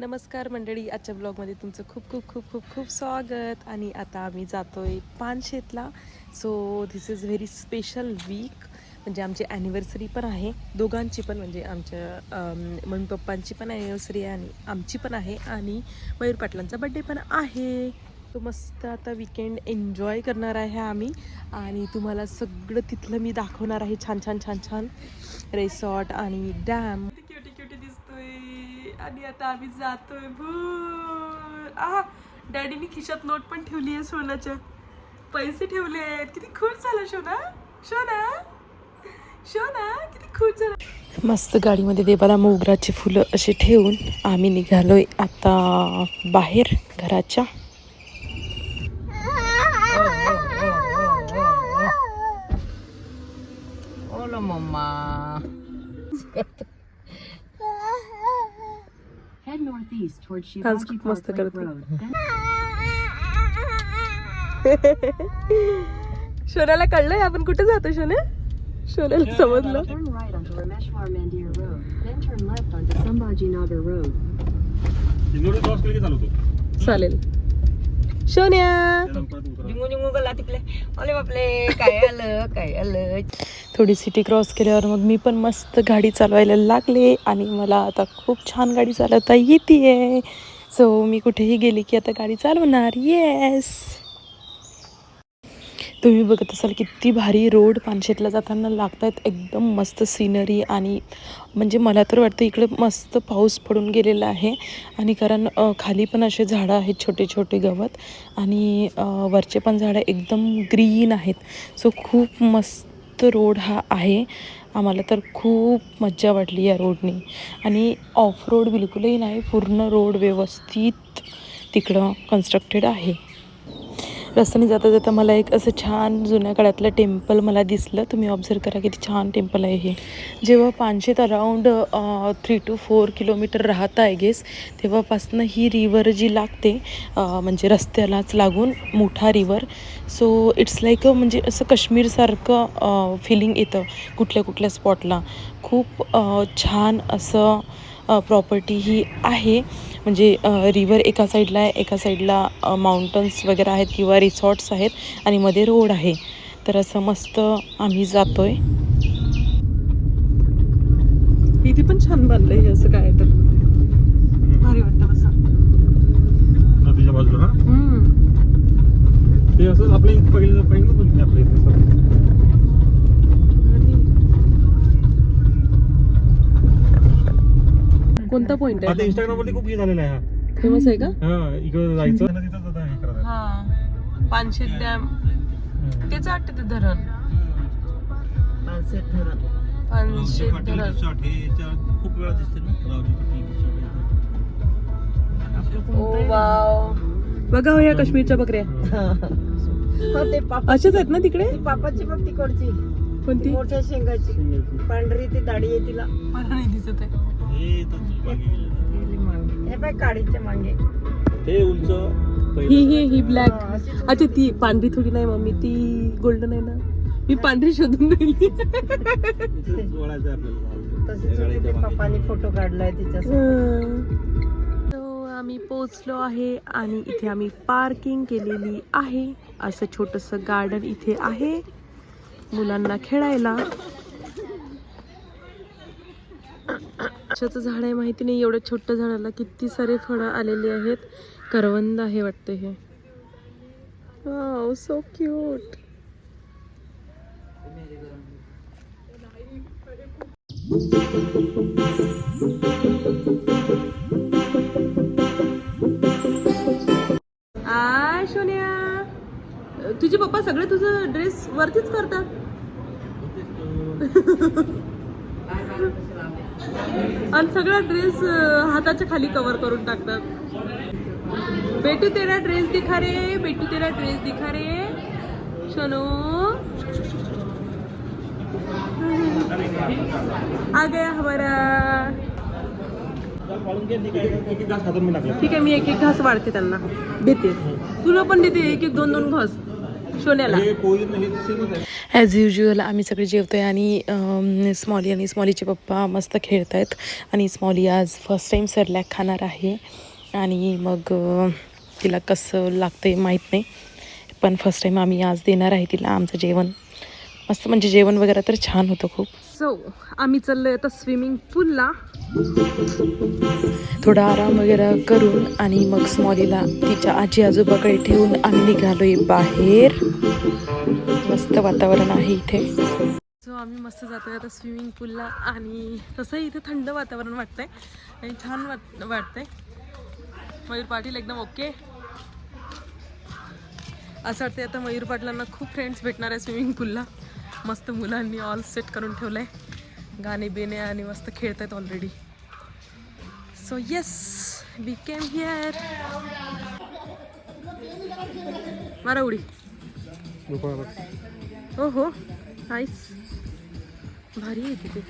नमस्कार मंडळी आजच्या ब्लॉगमध्ये तुमचं खूप खूप खूप खूप खूप स्वागत. आणि आता आम्ही जातोय पानशेतला. So this is very special week म्हणजे आमची ॲनिव्हर्सरी पण आहे. दोघांची पण म्हणजे आमच्या मम्मी पप्पांची पण ॲनिव्हर्सरी आहे आणि आमची पण आहे. आणि मयूर पाटलांचा बड्डे पण आहे. तो मस्त आता विकेंड एन्जॉय करणार आहे आम्ही. आणि तुम्हाला सगळं तिथलं मी दाखवणार आहे. छान छान छान छान. रिसॉर्ट आणि डॅम आणि आता आम्ही जातोय. भूर आ डॅडीने खिशात नोट पण ठेवली आहे सोनाच्या. पैसे ठेवले आहेत. किती खुश झाला शोना. शोना. शोना किती खुश झाला. मस्त गाडीमध्ये देवाला मोगराची फुलं असे ठेवून आम्ही निघालोय आता बाहेर घराच्या. Hola, mamá. Head northeast towards Hans Shivaji खूप मस्त Park Lake करते. Road. Then शोनाला कळलंय आपण कुठे जातो शोने शोनाला समजलं चालेल शोन्या अरे बापले काय आलं काय आलं? थोडी सिटी क्रॉस केल्यावर मग मी पण मस्त गाडी चालवायला लागले आणि मला आता खूप छान गाडी चालवता येते सो मी कुठेही गेली की आता गाडी चालवणार. येस तुम्ही बघत असाल किती भारी रोड पानशेतला जाताना लागत आहेत एकदम मस्त सिनरी आणि म्हणजे मला तर वाटतं इकडे मस्त पाऊस पडून गेलेला आहे. आणि कारण खाली पण असे झाडं आहेत छोटे छोटे गवत आणि वरचे पण झाडं एकदम ग्रीन आहेत. सो खूप मस्त रोड हा आहे. आम्हाला तर खूप मज्जा वाटली या रोडनी आणि ऑफ रोड बिलकुलही नाही पूर्ण रोड व्यवस्थित तिकडं कन्स्ट्रक्टेड आहे. रस्त्याने जाता जाता मला एक असं छान जुन्या काळातलं टेम्पल मला दिसलं. तुम्ही ऑब्झर्व करा किती छान टेम्पल आहे हे. जेव्हा Panshet around three two four kilometre राहतं आहे गेस तेव्हापासनं ही रिवर जी लागते म्हणजे रस्त्यालाच लागून मोठा रिवर सो इट्स लाईक म्हणजे असं काश्मीरसारखं फिलिंग येतं कुठल्या कुठल्या स्पॉटला खूप छान असं प्रॉपर्टी ही आहे. म्हणजे रिवर एका साईडला आहे एका साईडला माउंटन्स वगैरे आहेत किंवा रिसॉर्ट्स आहेत आणि मध्ये रोड आहे. तर असं मस्त आम्ही जातोय. इथे पण छान बांधलंय हे असं काय तर. भारी वाटतं असं. नदीच्या बाजूला ते असं आपल्या पहिलं पहिलं आपल्या इथे. कोणता पॉइंट आता आहे इंस्टाग्राम वरती खूप हे झालेला आहे हा. फेमस आहे का? हा इकडे जायचं. तिथं हे करायचं. हा. पानशेत डॅम हम्म. तेच वाटतं ते धरण. धरण. पानशेत हे खूप वेळा दिसते ना. Oh wow. बघा हो या काश्मीरच्या बकऱ्या. हो ते पापा अशाच आहेत ना तिकडे? ती पापाची बघ तिकडची. कोणती? मोठ्या शेंगाची. शिंगाची. पांढरी ती दाढी आहे तिला. मला नाही दिसत आहे. हे तर मागे. गेली मांगे हे मांगे हे उंच ही पहिलं ही ही ब्लॅक हा, अशीच अच्छा ती पांढरी थोडी नाही मम्मी. ती गोल्डन आहे ना. मी पांढरी शोधून राहिली. इथे जोडायचं आहे आपल्याला तशीच होती ते पप्पानी फोटो काढलाय तिच्या So, आम्ही पोचलो आहे आणि इथे आम्ही पार्किंग केलेली आहे. असं छोटस गार्डन इथे आहे. मुलांना खेळायला. कशाचं झाड आहे माहिती नाही. एवढ्या छोट्या झाडाला किती सारे फळं आलेली आहेत. करवंद आहे वाटतं हे. सो क्यूट आ सोन्या. तुझे पप्पा सगळे तुझं ड्रेस वरतीच करतात. आणि सगळा ड्रेस हाताच्या खाली कव्हर करून टाकतात. बेटू तेरा ड्रेस दिखा रे बेटू तेरा ड्रेस दिखा रे. सोनू आ गया हमारा. ठीक आहे मी एक एक घास वाढते त्यांना. देते. तुला पण देते एक एक दोन दोन घास. सोन्याला ॲज युजल आम्ही सगळे जेवतो आहे आणि स्मॉली आणि स्मॉलीचे पप्पा मस्त खेळत आहेत आणि स्मॉली आज फर्स्ट टाईम सरलॅक खाणार आहे. आणि मग तिला कसं लागतं आहे माहीत नाही. पण फर्स्ट टाईम आम्ही आज देणार आहे तिला आमचं जेवण. मस्त म्हणजे जेवण वगैरे तर छान होतं खूप. सो आम्ही चाललोय आता स्विमिंग पूलला थोडा आराम वगैरे करून आणि मग स्मॉलीला तिच्या आजी आजोबाकडे ठेवून आम्ही निघालोय बाहेर. मस्त वातावरण आहे इथे. सो आम्ही मस्त जातोय आता स्विमिंग पूलला आणि तसंही इथे थंड वातावरण वाटतंय आणि छान वाट वाटतंय. मयूर पाटील एकदम ओके असं वाटतंय आता मयूर पाटलांना खूप फ्रेंड्स भेटणार आहे स्विमिंग पूलला मस्त मुलांनी ऑल सेट करून ठेवलंय. गाणे बिणे आणि मस्त खेळत आहेत already so yes we came here मारा उडी. हो हो. नाईस भारी आहे तिथे.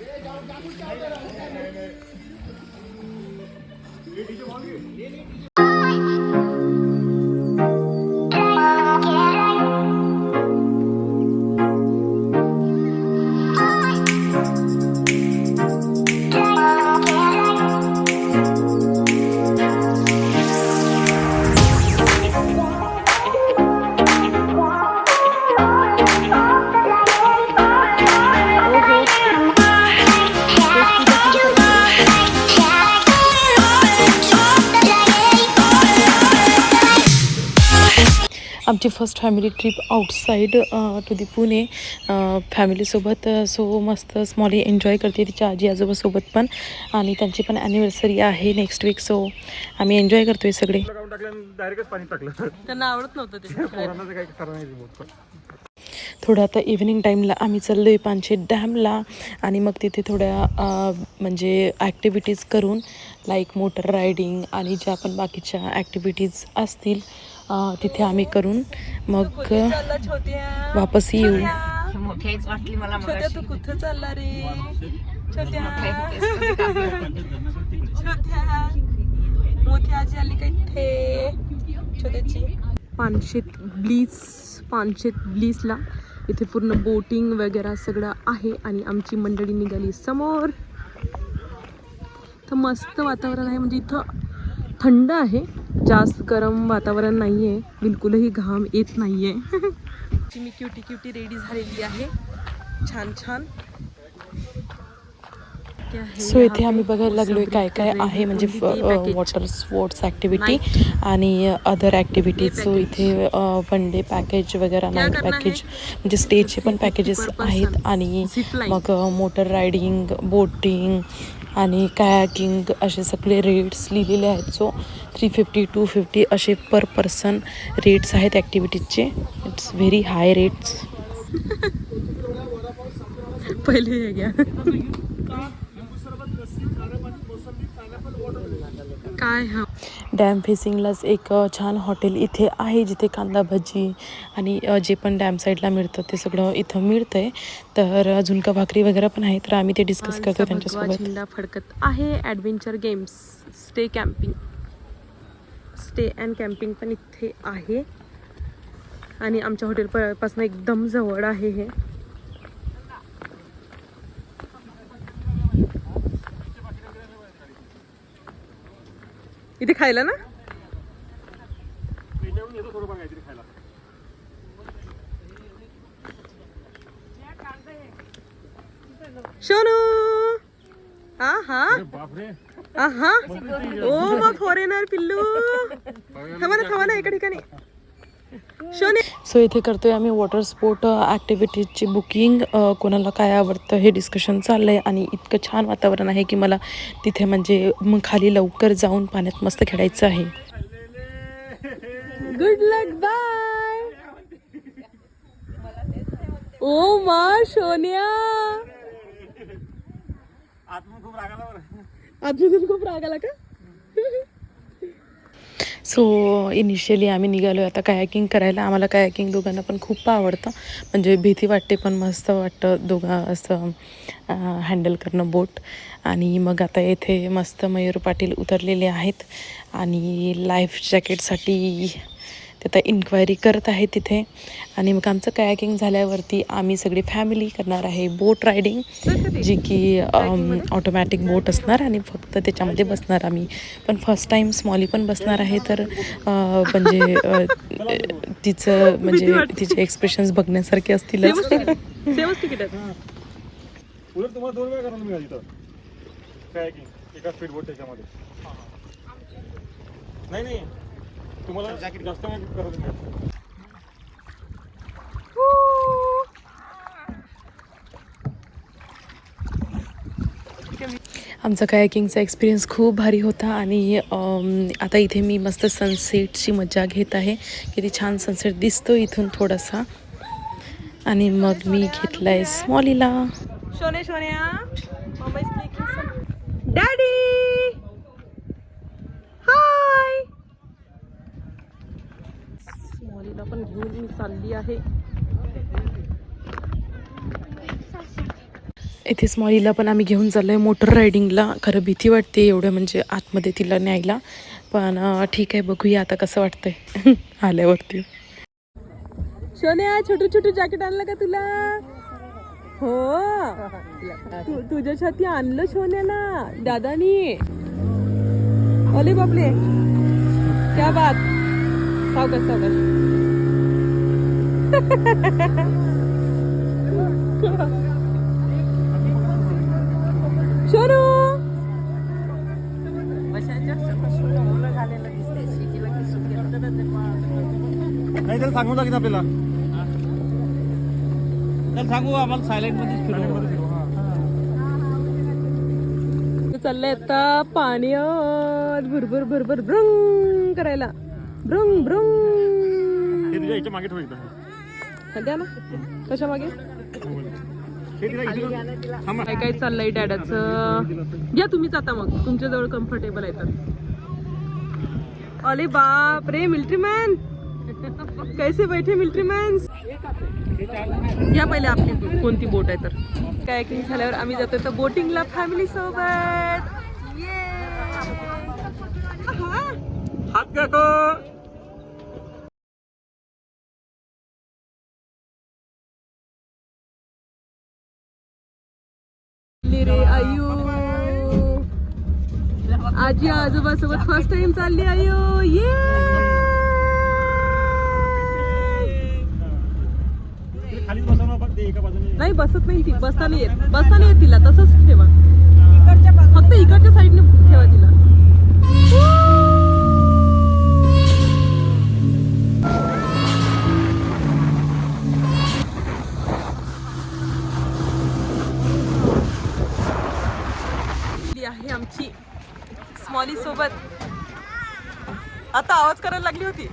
First family trip outside to the Pune फॅमिलीसोबत सो मस्त स्मॉली एन्जॉय करते तिच्या आजी आजोबासोबत पण. आणि त्यांची पण ॲनिव्हर्सरी आहे नेक्स्ट वीक सो आम्ही एन्जॉय करतोय सगळे. काढून टाकलं डायरेक्टच पाणी टाकलं. त्यांना आवडत नव्हतं ते. थोडं आता इव्हिनिंग टाईमला आम्ही चाललो आहे पानशेत डॅमला आणि मग तिथे थोड्या अ, म्हणजे ॲक्टिव्हिटीज करून लाईक मोटर रायडिंग आणि ज्या पण बाकीच्या ॲक्टिव्हिटीज असतील तिथे आम्ही करून मग वापस येऊ. मोठ्याच वाटली मला मगाशी. तू कुठं चालला रे? छोट्या. छोट्या. मोठी आजी आली का इथे? छोट्याची. पानशेत ब्लीच पानशेत ब्लीचला इथे पूर्ण बोटिंग वगैरे सगळं आहे आणि आमची मंडळी निघाली समोर. तर मस्त वातावरण आहे म्हणजे इथं थंड आहे. जास्त गरम वातावरण नाही आहे बिलकुलही घाम येत नाही आहे मी क्युटी क्युटी रेडी झालेली आहे. छान छान. सो इथे आम्ही बघायला लागलोय काय काय आहे म्हणजे वॉटर स्पोर्ट्स ॲक्टिव्हिटी आणि अदर ॲक्टिव्हिटीज सो इथे वन डे पॅकेज वगैरे नाईट पॅकेज म्हणजे स्टेजचे पण पॅकेजेस आहेत आणि मग मोटर रायडिंग बोटिंग आणि कॅकिंग असे सगळे रेट्स लिहिलेले आहेत. So three fifty two fifty असे पर पर्सन रेट्स आहेत ॲक्टिव्हिटीजचे इट्स व्हेरी हाय रेट्स पहिले हे घ्या. काय हा. डॅम फेसिंगलाच एक छान हॉटेल इथे आहे जिथे कांदा भजी आणि जे पण डॅम साईडला मिळतं ते सगळं इथं मिळतं आहे तर झुणका भाकरी वगैरे पण आहे तर आम्ही ते डिस्कस करतो त्यांच्यासोबत. झेंडा फडकत आहे adventure games stay camping stay and camping पण इथे आहे. आणि आमच्या हॉटेल पासून एकदम जवळ आहे हे. इथे खायला ना? शोनू! हा? हा हा? ओ मग फॉरेनर पिल्लू. थांबा ना थांबा ना एका ठिकाणी. सो इथे करतोय आम्ही वॉटर स्पोर्ट ॲक्टिव्हिटीजची बुकिंग कोणाला काय आवडतं हे डिस्कशन चाललंय आणि इतकं छान वातावरण आहे की मला तिथे म्हणजे मग खाली लवकर जाऊन पाण्यात मस्त खेळायचं आहे. गुड लक बाय ओ मा सोनिया आतून खूप रागाला का? सो इनिशियली आम्ही निघालो आता कायाकिंग करायला आम्हाला कायाकिंग दोघांना पण खूप आवडतं. म्हणजे भीती वाटते पण मस्त वाटतं दोघं असं हँडल करणं बोट आणि मग आता येथे मस्त मयूर पाटील उतरलेले आहेत. आणि लाईफ जॅकेटसाठी ते आता इन्क्वायरी करत आहे तिथे. आणि मग आमचं कयाकिंग झाल्यावरती आम्ही सगळी फॅमिली करणार आहे बोट रायडिंग जी की ऑटोमॅटिक बोट असणार आणि फक्त त्याच्यामध्ये बसणार आम्ही. पण फर्स्ट टाईम स्मॉली पण बसणार आहे तर अं, म्हणजे तिचं म्हणजे तिचे एक्सप्रेशन्स बघण्यासारखे असतीलच. उलट तुम्हाला दोन वेळा करायला मिळाली इथं. कायकिंग एका स्पीड बोट त्याच्यामध्ये नाही नाही. तुम्हाला जॅकेट जास्त वेळ मिळेल आमचा कायाकिंगचा एक्सपिरियन्स खूप भारी होता आणि आता इथे मी मस्त सनसेटची मजा घेत आहे. किती छान सनसेट दिसतो इथून थोडासा. आणि मग मी घेतला आहे स्मॉलीला शोने शोन्या डॅडी हाय मुलीला पण घेऊन मी चालली आहे. इथे स्मॉलीला पण आम्ही घेऊन चाललो आहे मोटर रायडिंगला. खरं भीती वाटते एवढं म्हणजे आतमध्ये तिला न्यायला. पण ठीक आहे बघूया आता कसं वाटतंय. आल्यावरती. शोन्या छोटू छोटू जॅकेट आणलं का तुला? हो. तुझ्यासाठी आणलं शोन्याला दादानी. अले बापले. क्या बात. सावकाश सावकाश शोनू नाही त्याला सांगून लागेल आपल्याला? तर सांगू आम्हाला सायलेंट फिरवू चाललंय आता पाण्यात भरभर भरभर ब्रंग करायला. ब्रंग ब्रंग. हे तुझ्या याच्या मागे द्या ना? कशा मागे? हे तिला इथे थांबा. काय काय चाललंय डॅडाचं? घ्या तुम्हीच आता मग. तुमच्या जवळ कम्फर्टेबल आहे तर. अरे बाप रे मिलिटरी मॅन कैसे बैठे मिलिटरी मॅन या पहिले आपली कोणती बोट आहे तर. कायकिंग झाल्यावर आम्ही जातोय तर बोटिंगला फॅमिली सोबत. हात काको आयु. आजी आजोबा सोबत फर्स्ट टाइम चालली आयु. ये नाही बसत नाही ती. बसता नाही येत. बसता नाही येत तिला. तसंच ठेवा. फक्त इकडच्या साईडने ठेवा तिला. सोबत. आता आवाज करायला लागली होती.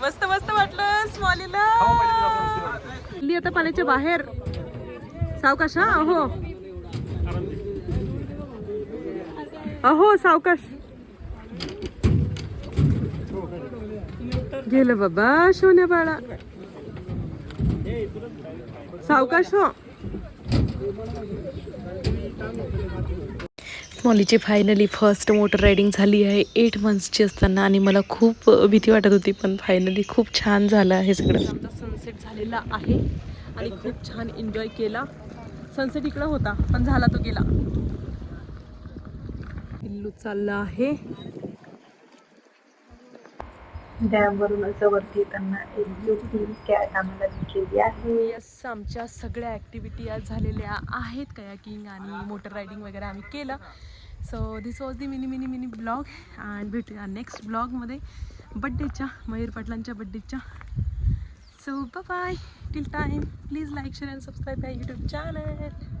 मस्त मस्त वाटलं स्मॉलीला. ली आता पाण्याच्या बाहेर. सावकाश हा? अहो. अहो सावकाश. गेलं बाबा शोन्या बाळा. सावकाश हो. स्मॉलीची फायनली फर्स्ट मोटर रायडिंग झाली आहे. एट मंथ्सची असताना आणि मला खूप भीती वाटत होती पण फायनली खूप छान झालं आहे सगळं. आमचा सनसेट झालेला आहे आणि खूप छान एन्जॉय केला. सनसेट इकडं होता पण झाला तो गेला. पिल्लू चालला आहे. डॅमवरून असं वरती येताना एक ब्युटी कॅट आम्हाला दिसलेली आहे. येस आमच्या सगळ्या ॲक्टिव्हिटी आज झालेल्या आहेत. कयाकिंग आणि मोटर रायडिंग वगैरे आम्ही केलं. So this was the mini mini mini blog and भेटूया नेक्स्ट ब्लॉगमध्ये बड्डेच्या मयूर पाटलांच्या बड्डेच्या so bye till time please like share and subscribe my YouTube channel